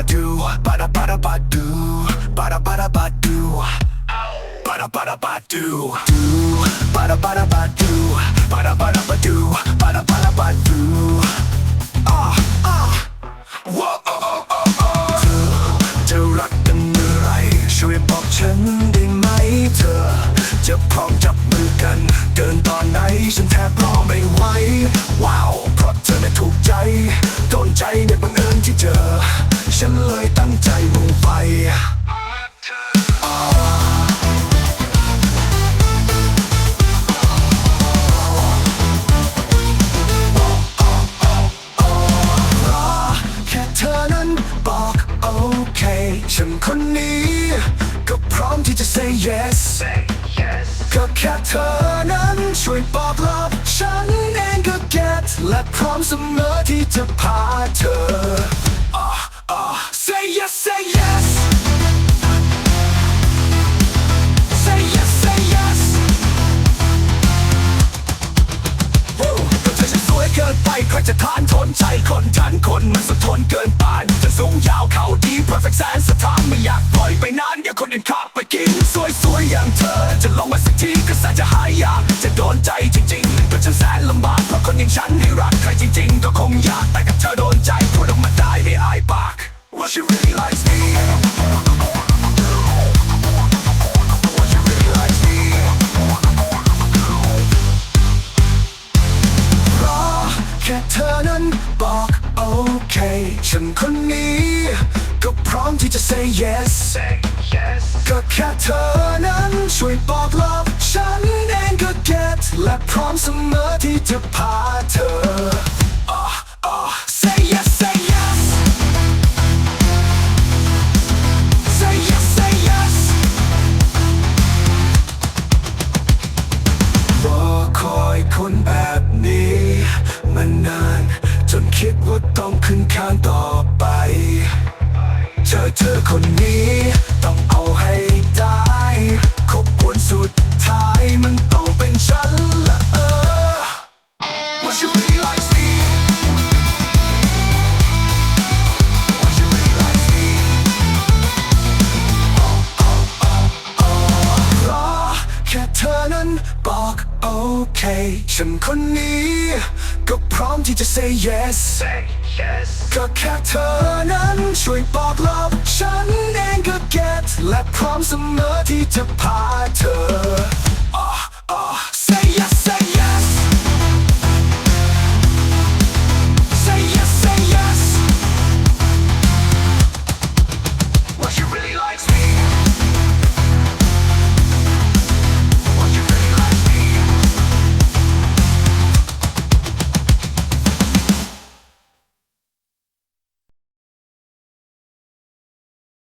ba do, ba da ba da ba do, ba da ba da ba do, ba da ba da ba do, do, ba da ba da ba do, ba da ba da ba do, ba da ba da ba do. Ah ah, whoa oh oh oh oh. เธอจะรักกันเมื่อไหรช่วยบอกฉันได้ไหมเธอ จะพร้อมจับมือกัน เดินตอนไหนฉันแทบร้อง ฉันคนนี้ ก็พร้อมที่จะ say yes ก็แค่เธอนั้นช่วยบอกลบฉันเองก็ get และพร้อมเสมอที่จะพาเธออะอะ say yes say yes say yes say yes ก็เธอฉันสวยเกินไปใครจะทานทนใจคนทันคนมันสุดทนเกินป่านจะสูงยาวเขาดี perfect แวยอย่างเธอ จะลองมาสักทีก็แสนจะหายอยากจะโดนใจจริงๆก็ฉันแสนลำบากเพราะคนอย่างฉันให้รักใครจริงๆ ก็คงยากแต่กับเธอโดนใจพูดออกมาได้ไม่อายปากว่า she really likes me ว่า she really likes me เพราะแค่เธอนั้นบอกโอเค ฉันคนนี้ ก็พร้อมที่จะ say yes ก็แค่เธอนั้นช่วยบอกลบฉันเองก็ get และพร้อมเสมอที่จะพาเธออะอะ say yes say yes say yes say yes รอคอยคนแบบนี้มานานจนคิดว่าต้องขึ้นข้างต่อไป เจอเธอคนนี้ ธอนั้นบอกโอเค ฉันคนนี้ ก็พร้อมที่จะ say yes ก็แค่เธอนั้นช่วยบอกลบฉันเองก็ get และพร้อมเสมอที่จะพาเธอ